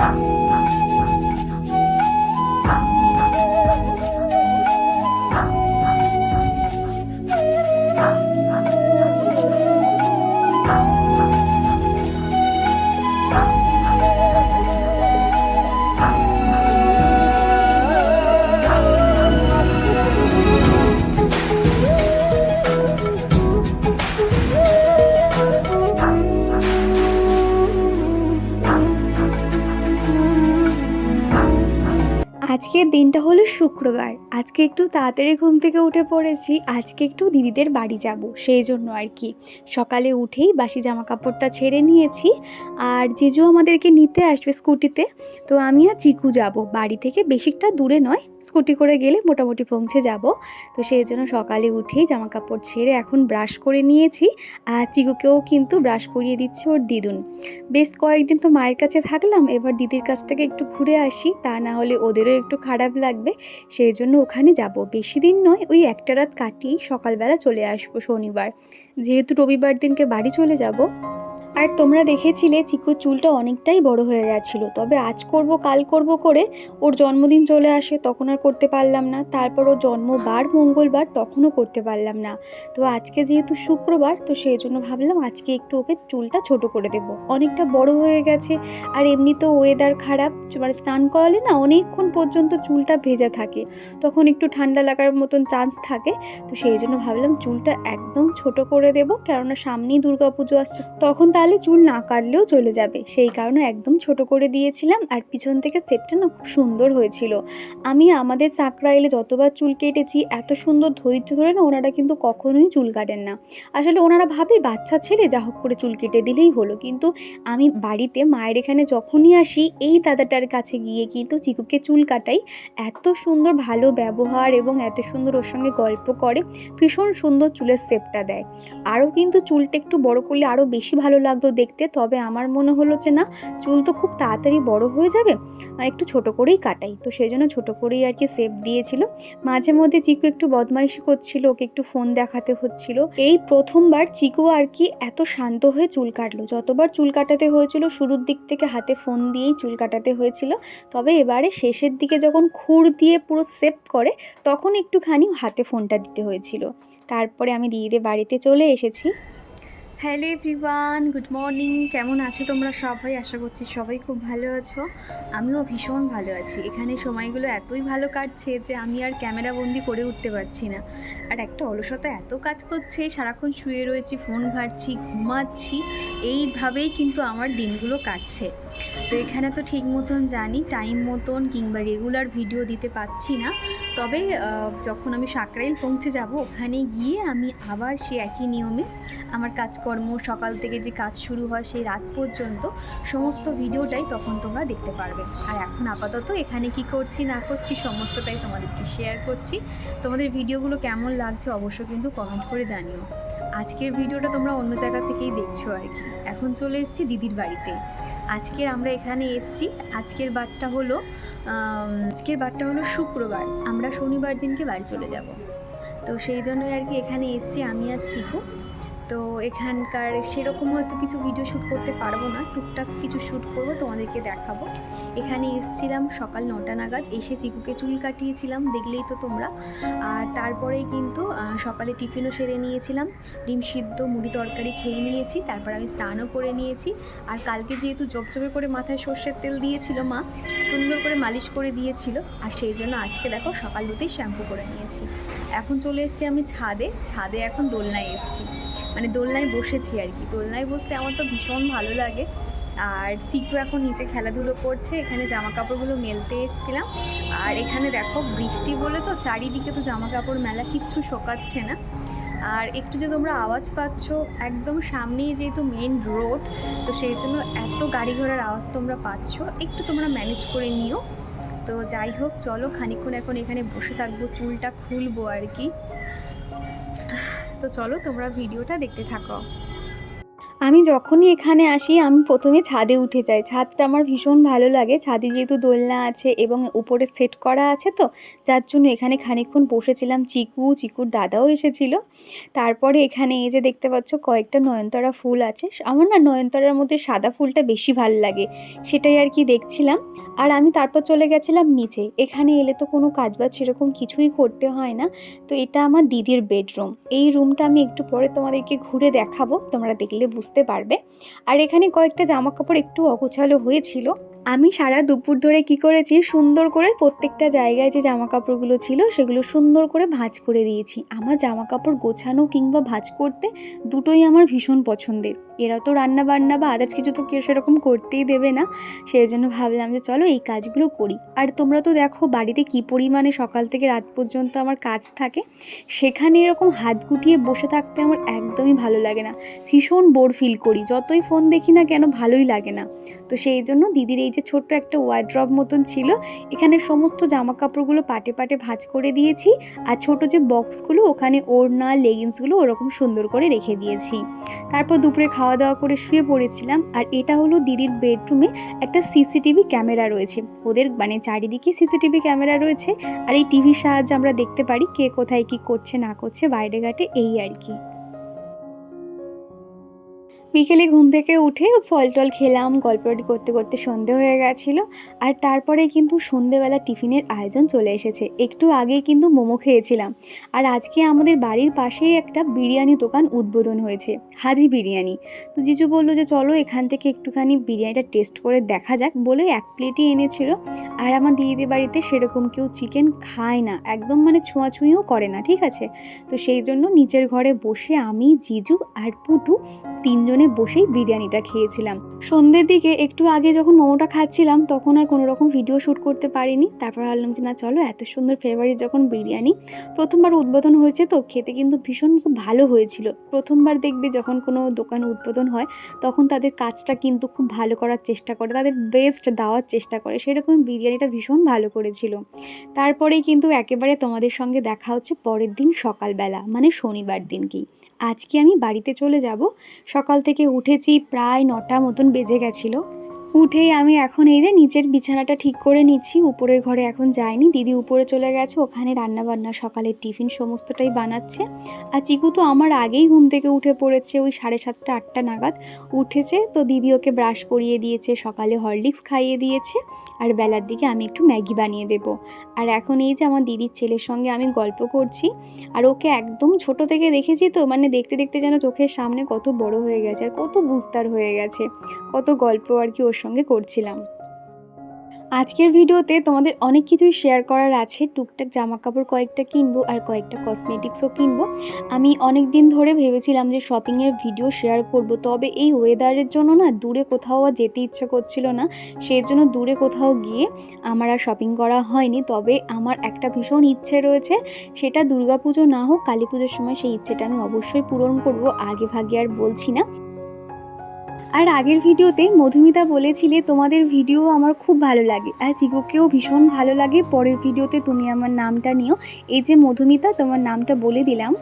আজকের শুক্রবার আজকে একটু তাড়াতাড়ি ঘুম থেকে উঠে পড়েছি, আজকে একটু দিদিদের বাড়ি যাব, সেই জন্য আর কি। সকালে উঠেই বাসি জামা কাপড়টা ছেড়ে নিয়েছি, আর জিজু আমাদেরকে নিতে আসবে স্কুটিতে, তো আমি আর চিকু যাব। বাড়ি থেকে বেশিটা দূরে নয়, স্কুটি করে গেলে মোটামুটি পৌঁছে যাব। তো সেই জন্য সকালে উঠেই জামা কাপড় ছেড়ে এখন ব্রাশ করে নিয়েছি, আর চিকুকেও কিন্তু ব্রাশ করিয়ে দিচ্ছে ওর দিদুন। বেশ কয়েকদিন তো মায়ের কাছে থাকলাম, এবার দিদির কাছ থেকে একটু ঘুরে আসি, তা না হলে ওদেরও একটু খারাপ লাগবে, সেই জন্য ওখানে যাব। বেশি দিন নয়, ওই একটা রাত কাটিয়েই সকালবেলা চলে আসব শনিবার। যেহেতু রবিবার দিনকে বাড়ি চলে যাব আর তোমরা দেখেছিলে চিকুর চুলটা অনেকটাই বড় হয়ে গেছিল, তবে আজ করব, কাল করব করে ওর জন্মদিন চলে আসে, তখন আর করতে পারলাম না। তারপর ও জন্মবার মঙ্গলবার, তখনও করতে পারলাম না। তো আজকে যেহেতু শুক্রবার, তো সেই জন্য ভাবলাম আজকে একটু ওকে চুলটা ছোট করে দেব। অনেকটা বড় হয়ে গেছে, আর এমনিতেও ওয়েদার খারাপ মানে স্নান করালে না অনেকক্ষণ পর্যন্ত চুলটা ভেজা থাকে। তখন একটু ঠান্ডা লাগার মতন চান্স থাকে, তো সেই জন্য ভাবলাম চুলটা একদম ছোট করে দেব, কেননা সামনেই দুর্গাপুজো আসছে, তখন তাহলে চুল না কাটলেও চলে যাবে। সেই কারণে একদম ছোট করে দিয়েছিলাম আর পিছন থেকে সেপটা না খুব সুন্দর হয়েছিল। আমি আমাদের সাঁকড়া এলে যতবার চুল কেটেছি, এত সুন্দর ধৈর্য ধরে না ওনারা কিন্তু কখনোই চুল কাটেন না। আসলে ওনারা ভাবে বাচ্চা ছেলে যা হোক করে চুল কেটে দিলেই হলো। কিন্তু আমি বাড়িতে মায়ের এখানে যখনই আসি, এই দাদাটার কাছে গিয়ে কিন্তু চিকুকে চুল কাটাই। এত সুন্দর ভালো ব্যবহার এবং এত সুন্দর ওর সঙ্গে গল্প করে, ভীষণ সুন্দর চুলের সেপটা দেয়। আরও কিন্তু চুলটা একটু বড় করলে আরও বেশি ভালো লাগতো দেখতে, তবে আমার মনে হলো যে না, চুল তো খুব তাড়াতাড়ি বড় হয়ে যাবে একটু ছোট করেই কাটাই। তো সেই জন্য ছোটো করেই আর কি শেপ দিয়েছিল। মাঝে মধ্যে চিকু একটু বদমাইশি করছিল, ওকে একটু ফোন দেখাতে হচ্ছিল। এই প্রথমবার চিকু আর কি এত শান্ত হয়ে চুল কাটলো। যতবার চুল কাটাতে হয়েছিল, শুরুর দিক থেকে হাতে ফোন দিয়েই চুল কাটাতে হয়েছিল। তবে এবারে শেষের দিকে যখন খুর দিয়ে পুরো সেভ করে, তখন একটুখানি হাতে ফোনটা দিতে হয়েছিল। তারপরে আমি দিদিদের বাড়িতে চলে এসেছি। Hello everyone, good morning. কেমন আছো তোমরা সবাই? আশা করছি সবাই খুব ভালো আছো। আমিও ভীষণ ভালো আছি। এখানে সময়গুলো এতই ভালো কাটছে যে আমি আর ক্যামেরা বন্দি করে উঠতে পারছি না। আর একটা অলসতা এত কাজ করছে, সারাক্ষণ শুয়ে রয়েছি, ফোন ঘাটছি, ঘুমাচ্ছি, এইভাবেই কিন্তু আমার দিনগুলো কাটছে। তো এখানে তো ঠিক মতন জানি টাইম মতন কিংবা রেগুলার ভিডিও দিতে পারছি না। তবে যখন আমি সাকরাইল পৌঁছে যাব, ওখানে গিয়ে আমি আবার সে একই নিয়মে আমার কাজকর্ম, সকাল থেকে যে কাজ শুরু হয় সেই রাত পর্যন্ত সমস্ত ভিডিওটাই তখন তোমরা দেখতে পারবে। আর এখন আপাতত এখানে কি করছি, না করছি, সমস্তটাই তোমাদেরকে শেয়ার করছি। তোমাদের ভিডিওগুলো কেমন লাগছে অবশ্য কিন্তু কমেন্ট করে জানিও। আজকের ভিডিওটা তোমরা অন্য জায়গা থেকেই দেখছ আর কি। এখন চলে এসেছি দিদির বাড়িতে। আজকের আমরা এখানে এসেছি। আজকের বারটা হলো আজকের বারটা হলো শুক্রবার। আমরা শনিবার দিনকে বাড়ি চলে যাব। তো সেই জন্যই আর কি এখানে এসছি আমি আর চিকু। তো এখানকার সেরকম হয়তো কিছু ভিডিও শ্যুট করতে পারব না। টুকটাক কিছু শ্যুট করব, তোমাদেরকে দেখাবো। এখানে এসছিলাম সকাল নটা নাগাদ, এসে চিকুকে চুল কাটিয়েছিলাম, দেখলেই তো তোমরা। আর তারপরেই কিন্তু সকালে টিফিনও সেরে নিয়েছিলাম। ডিম সিদ্ধ, মুড়ি তরকারি খেয়ে নিয়েছি, তারপর আমি স্নানও করে নিয়েছি। আর কালকে যেহেতু জবজবে করে মাথায় সর্ষের তেল দিয়েছিল মা, সুন্দর করে মালিশ করে দিয়েছিল। আর সেই জন্য আজকে দেখো সকাল হতেই শ্যাম্পু করে নিয়েছি। এখন চলে এসেছি আমি ছাদে ছাদে এখন দোলনায় এসেছি। মানে দোলনায় বসেছি আর কি। দোলনায় বসতে আমার তো ভীষণ ভালো লাগে। আর চিকু এখন নিচে খেলাধুলো করছে, এখানে জামা কাপড়গুলো মেলতে এসেছিলাম। আর এখানে দেখো বৃষ্টি বলে তো চারিদিকে তো জামা কাপড় মেলা, কিচ্ছু শোকাচ্ছে না। আর একটু যে তোমরা আওয়াজ পাচ্ছ, একদম সামনেই যেহেতু মেন রোড তো সেই জন্য এত গাড়ি ঘোড়ার আওয়াজ তোমরা পাচ্ছ, একটু তোমরা ম্যানেজ করে নিও। তো যাই হোক, চলো খানিকক্ষণ এখন এখানে বসে থাকব, চুলটা খুলবো আর কি। তো চলো তোমরা ভিডিওটা দেখতে থাকো। আমি যখনই এখানে আসি, আমি প্রথমে ছাদে উঠে যাই। ছাদটা আমার ভীষণ ভালো লাগে। ছাদে যেহেতু দোলনা আছে এবং উপরে সেট করা আছে তো, যার জন্য এখানে খানিকক্ষণ বসেছিলাম। চিকু, চিকুর দাদাও এসেছিল। তারপরে এখানে এই যে দেখতে পাচ্ছ, কয়েকটা নয়নতারা ফুল আছে। আমার না নয়নতারার মধ্যে সাদা ফুলটা বেশি ভালো লাগে। সেটাই আর কি দেখছিলাম। আর আমি তারপর চলে গেছিলাম নিচে। এখানে এলে তো কোনো কাজ বাজ সেরকম কিছুই করতে হয় না। তো এটা আমার দিদির বেডরুম। এই রুমটা আমি একটু পরে তোমাদেরকে ঘুরে দেখাবো। তোমরা দেখলে বুঝতে পারবে। আর এখানে কয়েকটা জামা কাপড় একটু অগোছালো হয়েছিল। আমি সারা দুপুর ধরে কি করেছি? সুন্দর করে প্রত্যেকটা জায়গায় যে জামা কাপড়গুলো ছিল, সেগুলো সুন্দর করে ভাঁজ করে দিয়েছি। আমার জামা কাপড় গোছানো কিংবা ভাঁজ করতে দুটোই আমার ভীষণ পছন্দের। এরা তো রান্না বান্না বা আদার্স কিছু তো কেউ সেরকম করতেই দেবে না। সেই জন্য ভাবলাম যে চলো এই কাজগুলো করি। আর তোমরা তো দেখো বাড়িতে কী পরিমাণে সকাল থেকে রাত পর্যন্ত আমার কাজ থাকে, সেখানে এরকম হাত গুটিয়ে বসে থাকতে আমার একদমই ভালো লাগে না। ভীষণ বোর ফিল করি। যতই ফোন দেখি না কেন ভালোই লাগে না। তো সেই জন্য দিদির এই যে ছোট্ট একটা ওয়ার্ড্রপ মতন ছিল, এখানে সমস্ত জামা কাপড়গুলো পাটে পাটে ভাঁজ করে দিয়েছি আর ছোট যে বক্সগুলো ওখানে ওড়না লেগিংসগুলো ওরকম সুন্দর করে রেখে দিয়েছি। তারপর দুপুরে খাওয়া দাওয়া করে শুয়ে পড়েছিলাম আর এটা হলো দিদির বেডরুমে একটা সিসিটিভি ক্যামেরা রয়েছে। ওদের মানে চারিদিকে সিসিটিভি ক্যামেরা রয়েছে আর এই টিভির সাহায্যে আমরা দেখতে পারি কে কোথায় কি করছে, না করছে, বাইরে ঘাটে এই আর কি। বিকেলে ঘুম থেকে উঠে ফল টল খেলাম, গল্পটি করতে করতে সন্ধে হয়ে গেছিল। আর তারপরে কিন্তু সন্ধেবেলা টিফিনের আয়োজন চলে এসেছে। একটু আগেই কিন্তু মোমো খেয়েছিলাম। আর আজকে আমাদের বাড়ির পাশেই একটা বিরিয়ানি দোকান উদ্বোধন হয়েছে, হাজি বিরিয়ানি। তো জিজু বলল যে, চলো এখান থেকে একটুখানি বিরিয়ানিটা টেস্ট করে দেখা যাক। বলে এক প্লেটই এনেছিল। আর আমার দিদিদের বাড়িতে সেরকম কেউ চিকেন খায় না। একদম মানে ছোঁয়াছুঁইও করে না, ঠিক আছে? তো সেই জন্য নিচের ঘরে বসে আমি, জিজু আর পুটু তিনজনে বসেই বিরিয়ানিটা খেয়েছিলাম। সন্ধ্যের দিকে একটু আগে যখন মোমোটা খাচ্ছিলাম, তখন আর কোনো রকম ভিডিও শ্যুট করতে পারিনি। তারপর ভাবলাম যে, না, চলো, এত সুন্দর ফেভারিট যখন বিরিয়ানি, প্রথমবার উদ্বোধন হয়েছে তো, খেতে কিন্তু ভীষণ খুব ভালো হয়েছিল। প্রথমবার দেখবে যখন কোনো দোকান উদ্বোধন হয়, তখন তাদের কাজটা কিন্তু খুব ভালো করার চেষ্টা করে, তাদের বেস্ট দেওয়ার চেষ্টা করে। সেরকম বিরিয়ানিটা ভীষণ ভালো করেছিল। তারপরেই কিন্তু একেবারে তোমাদের সঙ্গে দেখা হচ্ছে পরের দিন সকালবেলা মানে শনিবার দিনকেই আজকে আমি বাড়িতে চলে যাব। সকাল থেকে উঠেছি প্রায় নটা মতন বেজে গেছিল। উঠেই আমি এখন এই যে নিচের বিছানাটা ঠিক করে নিচ্ছি, উপরের ঘরে এখন যাইনি। দিদি উপরে চলে গেছে, ওখানে রান্না বান্না সকালের টিফিন সমস্তটাই বানাচ্ছে। আর চিকু তো আমার আগেই ঘুম থেকে উঠে পড়েছে, ওই সাড়ে সাতটা, আটটা নাগাদ উঠেছে। তো দিদি ওকে ব্রাশ করিয়ে দিয়েছে, সকালে হরলিক্স খাইয়ে দিয়েছে। আর বেলার দিকে আমি একটু ম্যাগি বানিয়ে দেব। আর এখন এই যে আমার দিদির ছেলের সঙ্গে আমি গল্প করছি, আর ওকে একদম ছোট থেকে দেখেছি তো মানে দেখতে দেখতে যেন চোখের সামনে কত বড় হয়ে গেছে, আর কত বুঝতার হয়ে গেছে, কত গল্প আর কি ওর সঙ্গে করছিলাম। আজকের ভিডিওতে তোমাদের অনেক কিছুই শেয়ার করার আছে। টুকটাক জামা কাপড় কয়েকটা কিনবো আর কয়েকটা কসমেটিক্সও কিনবো। আমি অনেক দিন ধরে ভেবেছিলাম যে শপিংয়ের ভিডিও শেয়ার করব, তবে এই ওয়েদারের জন্য না দূরে কোথাও যেতে ইচ্ছে করছিল না। সেই জন্য দূরে কোথাও গিয়ে আমার আর শপিং করা হয়নি। তবে আমার একটা ভীষণ ইচ্ছে রয়েছে, সেটা দুর্গাপুজো না হোক কালী পুজোর সময় সেই ইচ্ছেটা আমি অবশ্যই পূরণ করব। আগে ভাগে আর বলছি না। আর আগের ভিডিওতে মধুমিতা বলেছিলে, তোমাদের ভিডিও আমার খুব ভালো লাগে। আর চিকুকেও ভীষণ ভালো লাগে। পরের ভিডিওতে তুমি আমার নামটা নিও। এই যে মধুমিতা, তোমার নামটা বলে দিলাম।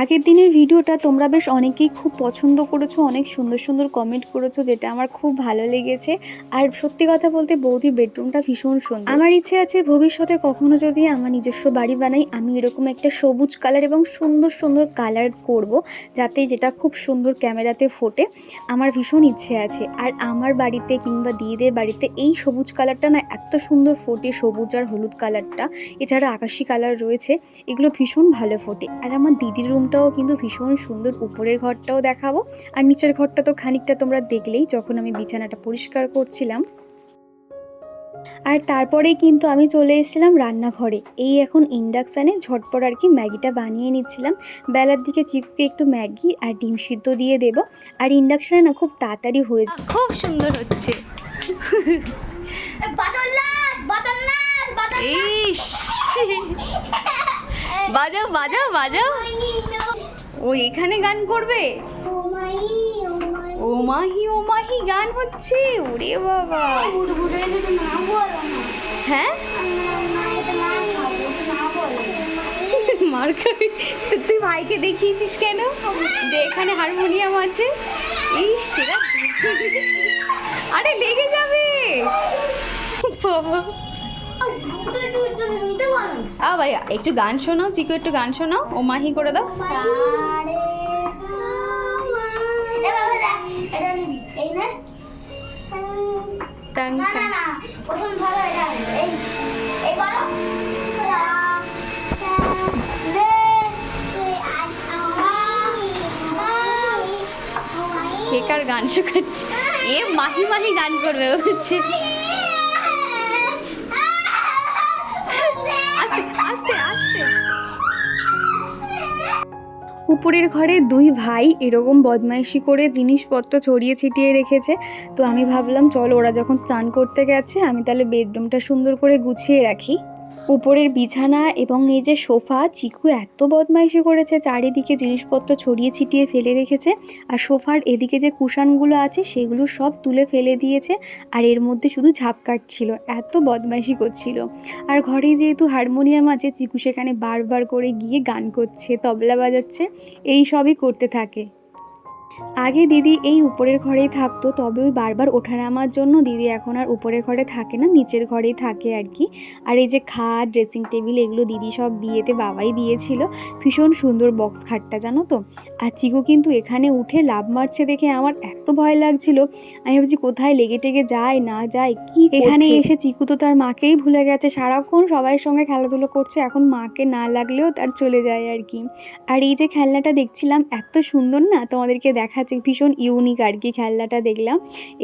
আগের দিনের ভিডিওটা তোমরা বেশ অনেকেই খুব পছন্দ করেছ, অনেক সুন্দর সুন্দর কমেন্ট করেছ, যেটা আমার খুব ভালো লেগেছে। আর সত্যি কথা বলতে বৌদির বেডরুমটা ভীষণ সুন্দর। আমার ইচ্ছে আছে ভবিষ্যতে কখনো যদি আমার নিজস্ব বাড়ি বানাই, আমি এরকম একটা সবুজ কালার এবং সুন্দর সুন্দর কালার করব, যাতে যেটা খুব সুন্দর ক্যামেরাতে ফোটে, আমার ভীষণ ইচ্ছে আছে। আর আমার বাড়িতে কিংবা দিদিদের বাড়িতে এই সবুজ কালারটা না এত সুন্দর ফোটে, সবুজ আর হলুদ কালারটা এছাড়া আকাশি কালার রয়েছে, এগুলো ভীষণ ভালো ফোটে। আর আমার দিদির রুমটাও কিন্তু ভীষণ সুন্দর। উপরের ঘরটাও দেখাবো। আর নিচের ঘরটা তো খানিকটা তোমরা দেখলেই যখন আমি বিছানাটা পরিষ্কার করছিলাম। আর তারপরেই কিন্তু আমি চলে এসেছিলাম রান্নাঘরে। এই এখন ইন্ডাকশানে ঝটপট আর কি ম্যাগিটা বানিয়ে নিচ্ছিলাম। বেলার দিকে চিকুকে একটু ম্যাগি আর ডিম সিদ্ধ দিয়ে দেব। আর ইন্ডাকশানে না খুব তাড়াতাড়ি হয়ে যায়। খুব সুন্দর হচ্ছে। বাজাও বাজাও বাজাও। ও এখানে গান করবে? ও মাহি ও মাহি গান হচ্ছে, ওরে বাবা। হ্যাঁ? মার খাবি। তুই ভাইকে দেখিয়েছিস কেন? যে এখানে হারমোনিয়াম আছে। এই সেরা আরে লেগে যাবে। বাবা। আ ভাইয়া একটু গান শোনাও চিকু একটু গান শোনাও ও মাহি করে দাও। সারে এভাবে দেখ এটা মাহি এই না। টাং না উপরের ঘরে দুই ভাই এরকম বদমাইশি করে জিনিসপত্র ছড়িয়ে ছিটিয়ে রেখেছে। তো আমি ভাবলাম, চল ওরা যখন চান করতে গেছে, আমি তাহলে বেডরুমটা সুন্দর করে গুছিয়ে রাখি। উপরের বিছানা এবং এই যে সোফা, চিকু এত বদমাইশি করেছে, চারিদিকে জিনিসপত্র ছড়িয়ে ছিটিয়ে ফেলে রেখেছে আর সোফার এদিকে যে কুশানগুলো আছে সেগুলো সব তুলে ফেলে দিয়েছে আর এর মধ্যে শুধু ঝাপ কাটছিল, এত বদমাইশি করছিল। আর ঘরে যেহেতু হারমোনিয়াম আছে, চিকু সেখানে বারবার করে গিয়ে গান করছে, তবলা বাজাচ্ছে, এই সবই করতে থাকে। আগে দিদি এই উপরের ঘরেই থাকতো তবে ওই বারবার ওঠা নামার জন্য দিদি এখন আর উপরের ঘরে থাকে না নিচের ঘরেই থাকে আর কি। আর এই যে খাট ড্রেসিং টেবিল এগুলো দিদি সব বিয়েতে বাবাই দিয়েছিল। ভীষণ সুন্দর বক্স খাটটা জানো তো? আর চিকু কিন্তু এখানে উঠে লাভ মারছে দেখে আমার এত ভয় লাগছিল। আমি ভাবছি কোথায় লেগে টেগে যায় না যায় কি এখানে এসে চিকু তো তার মাকেই ভুলে গেছে। সারাক্ষণ সবাই সঙ্গে খেলাধুলো করছে এখন মাকে না লাগলেও তার চলে যায় আর কি। আর এই যে খেলনাটা দেখছিলাম এত সুন্দর না? তোমাদেরকে দেখাচ্ছে ভীষণ ইউনিক আর কি খেলনাটা দেখলাম।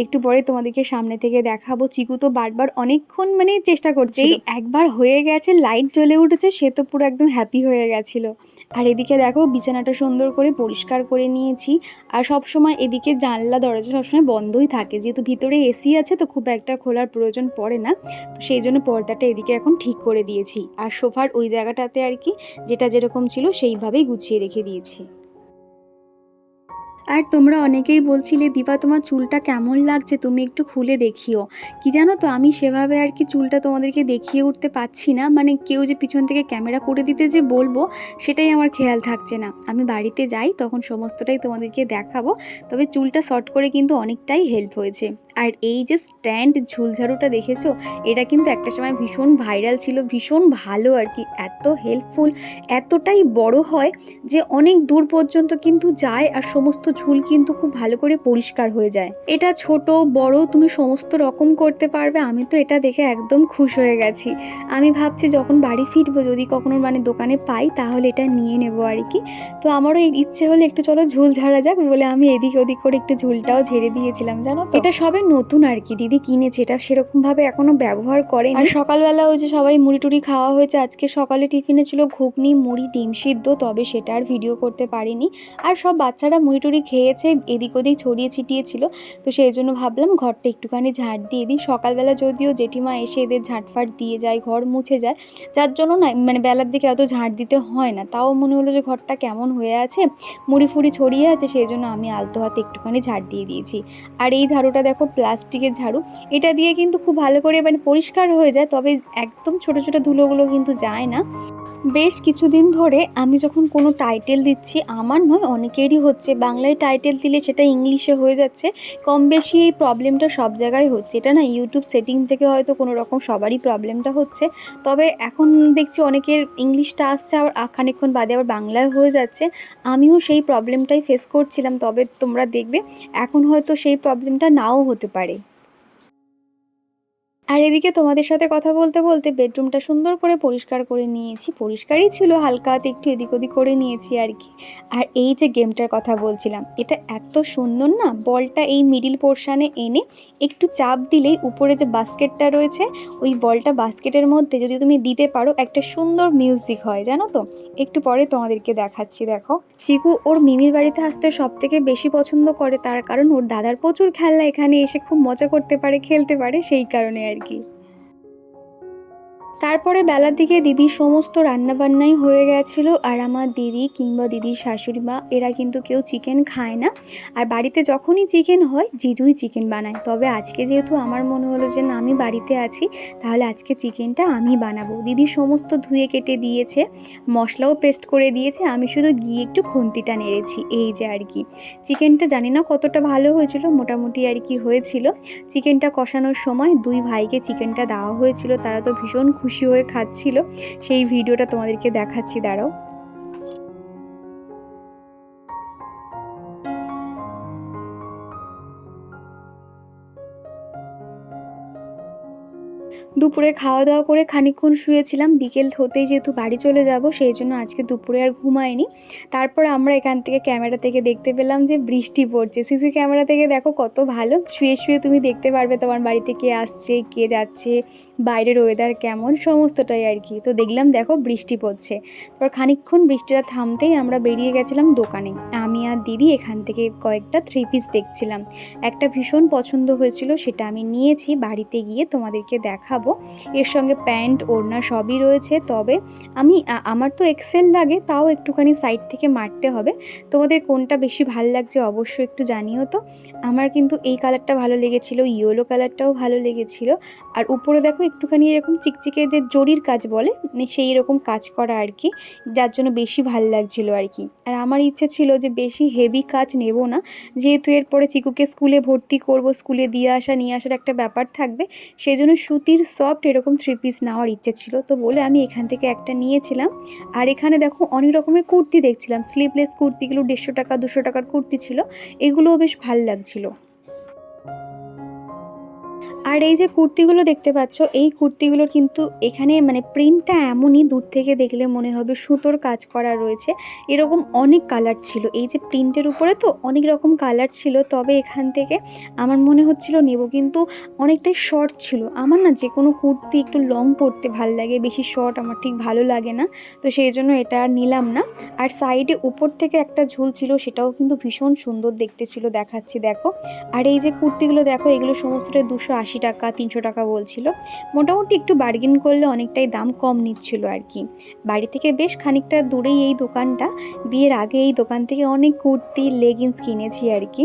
একটু পরে তোমাদেরকে সামনে থেকে দেখাবো। চিকু তো বারবার অনেকক্ষণ মানে চেষ্টা করছে। এই একবার হয়ে গেছে লাইট জ্বলে উঠেছে সে তো পুরো একদম হ্যাপি হয়ে গেছিল। আর এদিকে দেখো বিছানাটা সুন্দর করে পরিষ্কার করে নিয়েছি। আর সব সময় এদিকে জানলা দরজা সবসময় বন্ধই থাকে। যেহেতু ভিতরে এসি আছে তো খুব একটা খোলার প্রয়োজন পড়ে না। তো সেই জন্য পর্দাটা এদিকে এখন ঠিক করে দিয়েছি। আর সোফার ওই জায়গাটাতে আর কি যেটা যেরকম ছিল সেইভাবেই গুছিয়ে রেখে দিয়েছি। আর তোমরা অনেকেই বলছিলে, দীপা, তোমার চুলটা কেমন লাগছে? তুমি একটু খুলে দেখিও। কি জানো তো, আমি সেভাবে আর কি চুলটা তোমাদেরকে দেখিয়ে উঠতে পারছি না। মানে কেউ যে পিছন থেকে ক্যামেরা করে দিতে যে বলব, সেটাই আমার খেয়াল থাকছে না। আমি বাড়িতে যাই, তখন সমস্তটাই তোমাদেরকে দেখাবো। তবে চুলটা শর্ট করে কিন্তু অনেকটাই হেল্প হয়েছে। আর এই যে স্ট্যান্ড ঝুলঝাড়ুটা দেখেছ, এটা কিন্তু একটা সময় ভীষণ ভাইরাল ছিল, ভীষণ ভালো আর কি। এত হেল্পফুল এতটাই বড় হয় যে অনেক দূর পর্যন্ত কিন্তু যায় আর সমস্ত ঝুল কিন্তু খুব ভালো করে পরিষ্কার হয়ে যায়। এটা ছোট, বড়, তুমি সমস্ত রকম করতে পারবে, আমি তো এটা দেখে একদম খুশ হয়ে গেছি। আমি ভাবছি যখন বাড়ি ফিরবো, যদি কখনো মানে দোকানে পাই, তাহলে এটা নিয়ে নেব আর কি। তো আমারও ইচ্ছে হলে একটু চলো ঝুল ঝাড়া যাক, বলে আমি এদিক ওদিক করে একটু ঝুলটাও ঝেড়ে দিয়েছিলাম, জানো এটা সবে নতুন আর কি, দিদি কিনেছে, এটা সেরকম ভাবে এখনও ব্যবহার করে আর সকালবেলা ওই যে সবাই মুড়ি টুড়ি খাওয়া হয়েছে, আজকে সকালে টিফিনে ছিল ঘুগনি, মুড়ি, ডিম সিদ্ধ, তবে সেটা আর ভিডিও করতে পারিনি। আর সব বাচ্চারা মুড়ি টুড়ি খেয়েছে, এদিক ওদিক ছড়িয়ে ছিটিয়ে ছিল। তো সেই জন্য ভাবলাম ঘরটা একটুখানি ঝাঁট দিয়ে দিই। সকালবেলা যদিও জেঠিমা এসে এদের ঝাঁটফাট দিয়ে যায়, ঘর মুছে যায়, যার জন্য না মানে বেলার দিকে অত ঝাঁট দিতে হয় না। তাও মনে হলো যে ঘরটা কেমন হয়ে আছে, মুড়ি ফুড়ি ছড়িয়ে আছে, সেই জন্য আমি আলতো হাতে একটুখানি ঝাড় দিয়ে দিয়েছি। আর এই ঝাড়ুটা দেখো প্লাস্টিকের ঝাড়ু। এটা দিয়ে কিন্তু খুব ভালো করে মানে পরিষ্কার হয়ে যায়, তবে একদম ছোট ছোট ধুলোগুলো কিন্তু যায় না। বেশ কিছুদিন ধরে আমি যখন কোনো টাইটেল দিচ্ছি, আমার নয়, অনেকেরই হচ্ছে। বাংলায় টাইটেল দিলে সেটা ইংলিশে হয়ে যাচ্ছে। কম বেশি এই প্রবলেমটা সব জায়গায় হচ্ছে। এটা না ইউটিউব সেটিং থেকে হয়তো কোনো রকম সবারই প্রবলেমটা হচ্ছে। তবে এখন দেখছি অনেকের ইংলিশটা আসছে, আবার খানিকক্ষণ বাদে আবার বাংলায় হয়ে যাচ্ছে। আমিও সেই প্রবলেমটাই ফেস করছিলাম। তবে তোমরা দেখবে, এখন হয়তো সেই প্রবলেমটা নাও হতে পারে। আর এদিকে তোমাদের সাথে কথা বলতে বলতে বেডরুমটা সুন্দর করে পরিষ্কার করে নিয়েছি। পরিষ্কারই ছিল, হালকা হাতে একটু এদিক ওদিক করে নিয়েছি আর কি। আর এই যে গেমটার কথা বলছিলাম, এটা এত সুন্দর না? বলটা এই মিডিল পোর্শানে এনে একটু চাপ দিলেই উপরে যে বাস্কেটটা রয়েছে, ওই বলটা বাস্কেটের মধ্যে যদি তুমি দিতে পারো, একটা সুন্দর মিউজিক হয়, জানো তো? একটু পরে তোমাদেরকে দেখাচ্ছি, দেখো। চিকু ওর মিমির বাড়িতে আসতে সব থেকে বেশি পছন্দ করে, তার কারণ ওর দাদার প্রচুর খেলনা এখানে এসে খুব মজা করতে পারে, খেলতে পারে, সেই কারণে আর কি তারপরে বেলার দিকে দিদির সমস্ত রান্নাবান্নাই হয়ে গেছিল আর আমার দিদি কিংবা দিদির শাশুড়ি মা, এরা কিন্তু কেউ চিকেন খায় না। আর বাড়িতে যখনই চিকেন হয়, জিজুই চিকেন বানায়। তবে আজকে যেহেতু আমার মনে হলো যে, না, আমি বাড়িতে আছি, তাহলে আজকে চিকেনটা আমি বানাবো। দিদি সমস্ত ধুয়ে কেটে দিয়েছে, মশলাও পেস্ট করে দিয়েছে, আমি শুধু গিয়ে একটু খুন্তিটা নেড়েছি, এই যে আর কি। চিকেনটা জানি না কতটা ভালো হয়েছিল, মোটামুটি আর কি হয়েছিল। চিকেনটা কষানোর সময় দুই ভাইকে চিকেনটা দেওয়া হয়েছিল, তারা তো ভীষণ খুশি হয়ে খাচ্ছিল। সেই ভিডিওটা তোমাদেরকে দেখাচ্ছি দাঁড়াও। দুপুরে খাওয়া দাওয়া করে খানিকক্ষণ শুয়েছিলাম। বিকেল হতেই যেহেতু বাড়ি চলে যাব, সেই জন্য আজকে দুপুরে আর ঘুমাইনি। তারপর আমরা এখান থেকে ক্যামেরা থেকে দেখতে পেলাম যে বৃষ্টি পড়ছে। সিসি ক্যামেরা থেকে দেখো কত ভালো। শুয়ে শুয়ে তুমি দেখতে পারবে তোমার বাড়িতে কে আসছে, কে যাচ্ছে, বাইরের ওয়েদার কেমন, সমস্তটাই আর কি। তো দেখলাম দেখো বৃষ্টি পড়ছে। তারপর খানিকক্ষণ বৃষ্টিটা থামতেই আমরা বেরিয়ে গেছিলাম দোকানে। আমি আর দিদি এখান থেকে কয়েকটা থ্রি পিস দেখছিলাম। একটা ভীষণ পছন্দ হয়েছিল, সেটা আমি নিয়েছি। বাড়িতে গিয়ে তোমাদেরকে দেখাবো। এর সঙ্গে প্যান্ট, ওড়না সবই রয়েছে। তবে আমি আমার তো এক্সেল লাগে, তাও একটুখানি সাইড থেকে মারতে হবে। তোমাদের কোনটা বেশি ভালো লাগছে অবশ্যই একটু জানিও তো। আমার কিন্তু এই কালারটা ভালো লেগেছিল, ইয়েলো কালারটাও ভালো লেগেছিল। আর উপরে দেখো একটুখানি এরকম চিকচিকে যে জরির কাজ বলে মানে সেই রকম কাজ করা আর কি, যার জন্য বেশি ভালো লাগছিল আর কি। আর আমার ইচ্ছে ছিল যে বেশি হেভি কাজ নেব না, যেহেতু এরপরে চিকুকে স্কুলে ভর্তি করব, স্কুলে দিয়ে আসা, নিয়ে আসার একটা ব্যাপার থাকবে সেই জন্য সুতির সফট এরকম থ্রি পিস নেওয়ার ইচ্ছে ছিল। তো বলে আমি এখান থেকে একটা নিয়েছিলাম। আর এখানে দেখো অনেক রকমের কুর্তি দেখছিলাম স্লিভলেস কুর্তিগুলো দেড়শো টাকা, দুশো টাকার কুর্তি ছিল, এগুলোও বেশ ভালো লাগছিল আর এই যে কুর্তিগুলো দেখতে পাচ্ছ, এই কুর্তিগুলোর কিন্তু এখানে মানে প্রিন্টটা এমনই দূর থেকে দেখলে মনে হবে সুতোর কাজ করা রয়েছে। এরকম অনেক কালার ছিল। এই যে প্রিন্টের উপরে তো অনেক রকম কালার ছিল, তবে এখান থেকে আমার মনে হচ্ছিল নেব। কিন্তু অনেকটাই শর্ট ছিল। আমার না যে কোনো কুর্তি একটু লং পরতে ভালো লাগে, বেশি শর্ট আমার ঠিক ভালো লাগে না। তো সেই জন্য এটা আর নিলাম না। আর সাইডে উপর থেকে একটা ঝুল ছিল, সেটাও কিন্তু ভীষণ সুন্দর দেখতে ছিল। দেখাচ্ছি, দেখো। আর এই যে কুর্তিগুলো, দেখো, এগুলো সমস্তটাই দুশো আশি টাকা, তিনশো টাকা বলছিল। মোটামুটি একটু বার্গেন করলে অনেকটাই দাম কম নিচ্ছিল আর কি। বাড়ি থেকে বেশ খানিকটা দূরেই এই দোকানটা। বিয়ের আগে এই দোকান থেকে অনেক কুর্তি লেগিংস কিনেছি আর কি।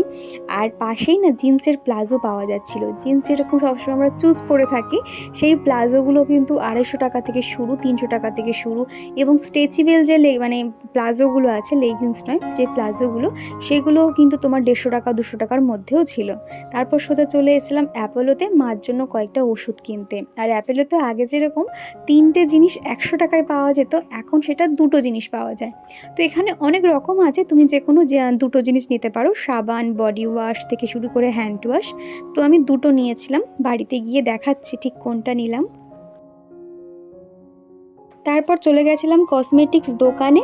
আর পাশেই না জিন্সের প্লাজো পাওয়া যাচ্ছিল। জিন্স যেরকম সবসময় আমরা চুজ করে থাকি। সেই প্লাজোগুলো কিন্তু আড়াইশো টাকা থেকে শুরু, তিনশো টাকা থেকে শুরু। এবং স্ট্রেচেবল যে মানে প্লাজোগুলো আছে লেগিংস নয়, যে প্লাজোগুলো, সেগুলোও কিন্তু তোমার দেড়শো টাকা, দুশো টাকার মধ্যেও ছিল। তারপর সোজা চলে এসেছিলাম অ্যাপোলোতে মার জন্য কয়েকটা ওষুধ কিনতে। আর অ্যাপেলে তো আগে যেরকম তিনটে জিনিস একশো টাকায় পাওয়া যেত, এখন সেটা দুটো জিনিস পাওয়া যায়। তো এখানে অনেক রকম আছে, তুমি যে কোনো দুটো জিনিস নিতে পারো, সাবান বডি ওয়াশ থেকে শুরু করে হ্যান্ড ওয়াশ তো আমি দুটো নিয়েছিলাম, বাড়িতে গিয়ে দেখাচ্ছি ঠিক কোনটা নিলাম। তারপর চলে গেছিলাম কসমেটিক্স দোকানে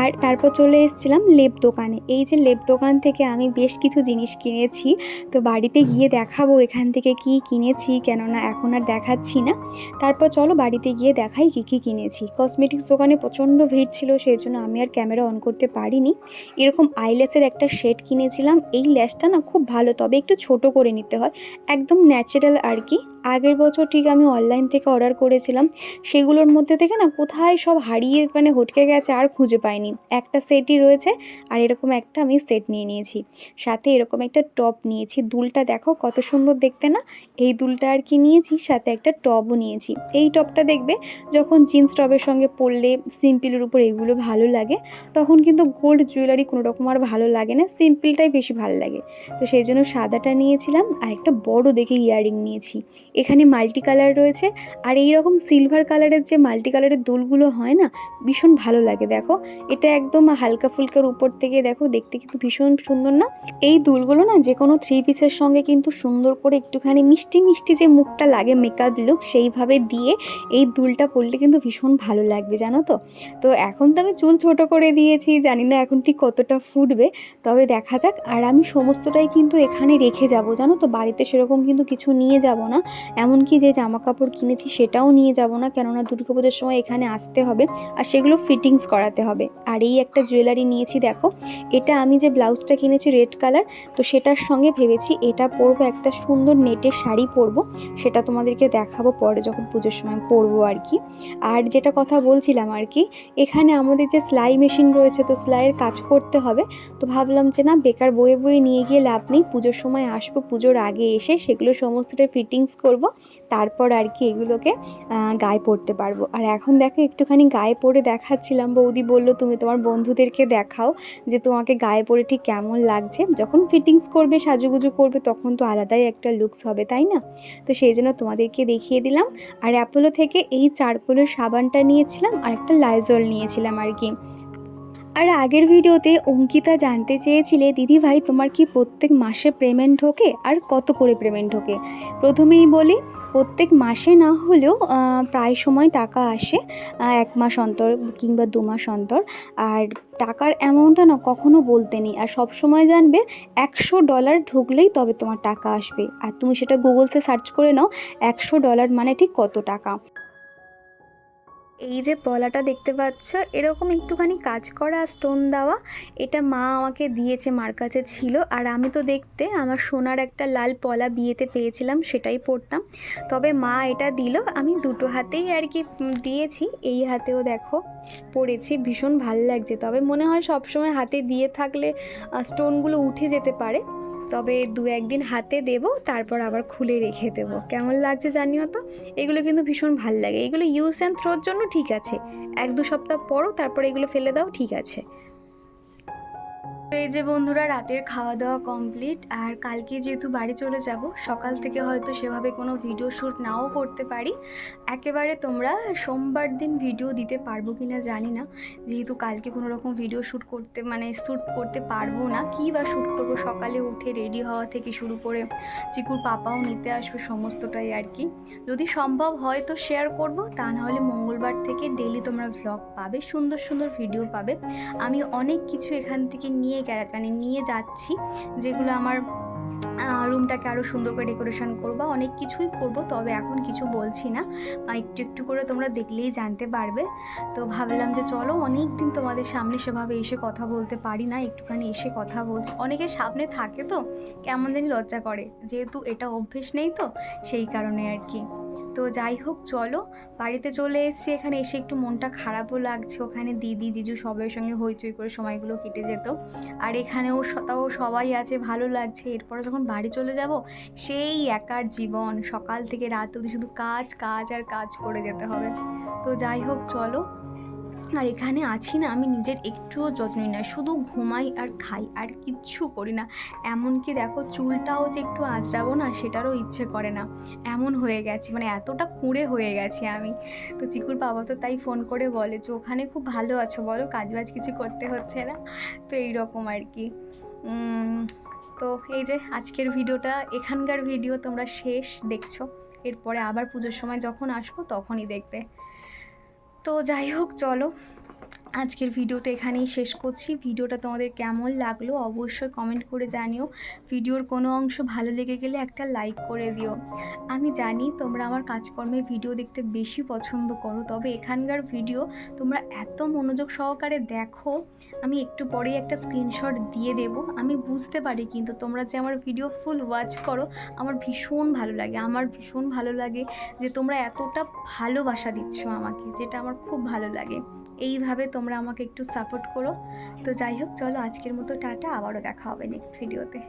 আর তারপর চলে এসেছিলাম লেপ দোকানে। এই যে লেপ দোকান থেকে আমি বেশ কিছু জিনিস কিনেছি। তো বাড়িতে গিয়ে দেখাবো এখান থেকে কি কিনেছি, কেননা এখন আর দেখাচ্ছি না। তারপর চলো বাড়িতে গিয়ে দেখাই কী কী কিনেছি। কসমেটিক্স দোকানে প্রচণ্ড ভিড় ছিল, সেই জন্য আমি আর ক্যামেরা অন করতে পারিনি। এরকম আইল্যাসের একটা শেড কিনেছিলাম। এই ল্যাসটা না খুব ভালো, তবে একটু ছোট করে নিতে হয়। একদম ন্যাচারাল আর কি। আগের বছর ঠিক আমি অনলাইন থেকে অর্ডার করেছিলাম। সেগুলোর মধ্যে থেকে না কোথায় সব হারিয়ে মানে হটকে গেছে আর খুঁজে পাইনি। একটা সেটই রয়েছে আর এরকম একটা আমি সেট নিয়ে নিয়েছি। সাথে এরকম একটা টপ নিয়েছি। দুলটা দেখো কত সুন্দর দেখতে না? এই দুলটা আর কি নিয়েছি, সাথে একটা টপও নিয়েছি। এই টপটা দেখবে যখন জিন্স টপের সঙ্গে পরলে সিম্পলের উপর এগুলো ভালো লাগে, তখন কিন্তু গোল্ড জুয়েলারি কোনো রকম আর ভালো লাগে না। সিম্পলটাই বেশি ভালো লাগে। তো সেই জন্য সাদাটা নিয়েছিলাম আর একটা বড় দেখে ইয়াররিং নিয়েছি। এখানে মাল্টি কালার রয়েছে আর এই রকম সিলভার কালারের যে মাল্টি কালারের দুলগুলো হয় না? ভীষণ ভালো লাগে, দেখো। এটা একদম হালকা ফুলকার উপর থেকে, দেখো, দেখতে কিন্তু ভীষণ সুন্দর না? এই দুলগুলো না যে কোনো থ্রি পিসের সঙ্গে কিন্তু সুন্দর করে একটুখানি মিষ্টি মিষ্টি যে মুখটা লাগে মেকআপ লুক সেইভাবে দিয়ে এই দুলটা পরলে কিন্তু ভীষণ ভালো লাগবে, জানো তো? তো এখন তো আমি চুল ছোট করে দিয়েছি, জানি না এখন ঠিক কতটা ফুটবে, তবে দেখা যাক। আর আমি সমস্তটাই কিন্তু এখানে রেখে যাব, জানো তো? বাড়িতে সেরকম কিন্তু কিছু নিয়ে যাব না। এমনকি যে জামা কাপড় কিনেছি সেটাও নিয়ে যাব না, কেননা দুর্গাপুজোর সময় এখানে এখানে আসতে হবে আর সেগুলো ফিটিংস করাতে হবে। আর এই একটা জুয়েলারি নিয়েছি, দেখো। এটা আমি যে ব্লাউজটা কিনেছি রেড কালার তো সেটার সঙ্গে ভেবেছি এটা পরবো, একটা সুন্দর নেটের শাড়ি পরবো, সেটা তোমাদেরকে দেখাবো পরে যখন পুজোর সময় পরবো আর কি। আর যেটা কথা বলছিলাম আর কি, এখানে আমাদের যে সেলাই মেশিন রয়েছে, তো সেলাইয়ের কাজ করতে হবে। তো ভাবলাম যে না, বেকার বয়ে বয়ে নিয়ে গিয়ে লাভ নেই, পুজোর সময় আসব, পুজোর আগে এসে সেগুলো সমস্তটা ফিটিংস করব, তারপর আর কি এগুলোকে গায়ে পরতে পারব। আর এখন দেখো একটুখানি গায়ে পরে দেখাচ্ছিলাম। বৌদি বলল, তুমি তোমার বন্ধুদেরকে দেখাও যে তোমাকে গায়ে পরে ঠিক কেমন লাগছে। যখন ফিটিংস করবে, সাজুগুজু করবে, তখন তো আলাদাই একটা লুকস হবে, তাই না? তো সেই জন্য তোমাদেরকে দেখিয়ে দিলাম। আর অ্যাপোলো থেকে এই চারকোলের সাবানটা নিয়েছিলাম আর একটা লাইজল নিয়েছিলাম আর কি। আর আগের ভিডিওতে অঙ্কিতা জানতে চেয়েছিলে, দিদি ভাই, তোমার কি প্রত্যেক মাসে পেমেন্ট ঢোকে? আর কত করে পেমেন্ট ঢোকে? প্রথমেই বলি প্রত্যেক মাসে না হলেও প্রায় সময় টাকা আসে এক মাস অন্তর কিংবা দু মাস অন্তর। আর টাকার অ্যামাউন্টটা না কখনো বলতে নেই। আর সব সময় জানবে, একশো ডলার ঢুকলেই তবে তোমার টাকা আসবে। আর তুমি সেটা গুগলসে সার্চ করে নাও, একশো ডলার মানে ঠিক কত টাকা। এই যে পলাটা দেখতে পাচ্ছ, এরকম একটুখানি কাজ করা স্টোন দেওয়া, এটা মা আমাকে দিয়েছে, মার কাছে ছিল। আর আমি তো দেখতে আমার সোনার একটা লাল পলা বিয়েতে পেয়েছিলাম, সেটাই পরতাম। তবে মা এটা দিল, আমি দুটো হাতেই আর কি দিয়েছি, এই হাতেও দেখো পরেছি, ভীষণ ভালো লাগছে। তবে মনে হয় সবসময় হাতে দিয়ে থাকলে স্টোনগুলো উঠে যেতে পারে। তবে দু একদিন হাতে দেব, তারপর আবার খুলে রেখে দেবো। কেমন লাগছে জানিও তো? এগুলো কিন্তু ভীষণ ভালো লাগে। এগুলো ইউজ অ্যান্ড থ্রোর জন্য ঠিক আছে। এক দু সপ্তাহ পরও তারপর এগুলো ফেলে দাও, ঠিক আছে। তো এই যে বন্ধুরা, রাতের খাওয়া দাওয়া কমপ্লিট আর কালকে যেহেতু বাড়ি চলে যাব, সকাল থেকে হয়তো সেভাবে কোনো ভিডিও শ্যুট নাও করতে পারি। একেবারে তোমরা সোমবার দিন ভিডিও দিতে পারব কি না জানি না। যেহেতু কালকে কোনো রকম ভিডিও শ্যুট করতে মানে শ্যুট করতে পারব না, কী বা শ্যুট করব? সকালে উঠে রেডি হওয়া থেকে শুরু করে চিকুর পাপাও নিতে আসবে, সমস্তটাই আর কি। যদি সম্ভব হয় তো শেয়ার করব, তা নাহলে মঙ্গলবার থেকে ডেলি তোমরা ভ্লগ পাবে, সুন্দর সুন্দর ভিডিও পাবে। আমি অনেক কিছু এখান থেকে নিয়ে গে মানে নিয়ে যাচ্ছি, যেগুলো আমার রুমটাকে আরও সুন্দর করে ডেকোরেশন করব, অনেক কিছুই করব, তবে এখন কিছু বলছি না। একটু একটু করে তোমরা দেখলেই জানতে পারবে। তো ভাবলাম যে চলো অনেক দিন তোমাদের সামনে সেভাবে এসে কথা বলতে পারি না, একটুখানি এসে কথা বলছি। অনেকের সামনে থাকে তো, কেমন জানি লজ্জা করে, যেহেতু এটা অভ্যেস নেই তো, সেই কারণে আর কি। তো যাই হোক, চলো। বাড়িতে চলে এসেছি এখানে, এসে একটু মনটা খারাপও লাগছে। ওখানে দিদি, জিজু সবার সঙ্গে হইচই করে সময়গুলো কেটে যেত। আর এখানেও তাও সবাই আছে, ভালো লাগছে। এরপরে যখন বাড়ি চলে যাব, সেই একার জীবন। সকাল থেকে রাত অবধি শুধু কাজ কাজ আর কাজ করে যেতে হবে। তো যাই হোক, চলো। আর এখানে আছি না, আমি নিজের একটুও যত্ন নিই না, শুধু ঘুমাই আর খাই, আর কিচ্ছু করি না। এমনকি দেখো, চুলটাও যে একটু আঁচড়াবো না, সেটারও ইচ্ছে করে না। এমন হয়ে গেছে মানে এতটা কুঁড়ে হয়ে গেছি আমি। তো চিকুর বাবা তো তাই ফোন করে বলে যে, ওখানে খুব ভালো আছো বলো, কাজবাজ কিছু করতে হচ্ছে না? তো এই রকম আর কি। তো এই যে আজকের ভিডিওটা, এখানকার ভিডিও তোমরা শেষ দেখছ। এরপরে আবার পুজোর সময় যখন আসব, তখনই দেখবে। তো যাই হোক চলো। আজকের ভিডিওটা এখানেই শেষ করছি। ভিডিওটা তোমাদের কেমন লাগল অবশ্যই কমেন্ট করে জানিও। ভিডিওর কোনো অংশ ভালো লেগে গেলে একটা লাইক করে দিও। আমি জানি তোমরা আমার কাজকর্মে ভিডিও দেখতে বেশি পছন্দ করো, তবে এখানকার ভিডিও তোমরা এত মনোযোগ সহকারে দেখো, আমি একটু পরেই একটা স্ক্রিনশট দিয়ে দেব। আমি বুঝতে পারি কিন্তু তোমরা যে আমার ভিডিও ফুল ওয়াচ করো, আমার ভীষণ ভালো লাগে। আমার ভীষণ ভালো লাগে যে তোমরা এতটা ভালোবাসা দিচ্ছ আমাকে, যেটা আমার খুব ভালো লাগে। এইভাবে তোমরা আমাকে একটু সাপোর্ট করো। তো যাই হোক, চলো আজকের মতো টাটা, আবারও দেখা হবে নেক্সট ভিডিওতে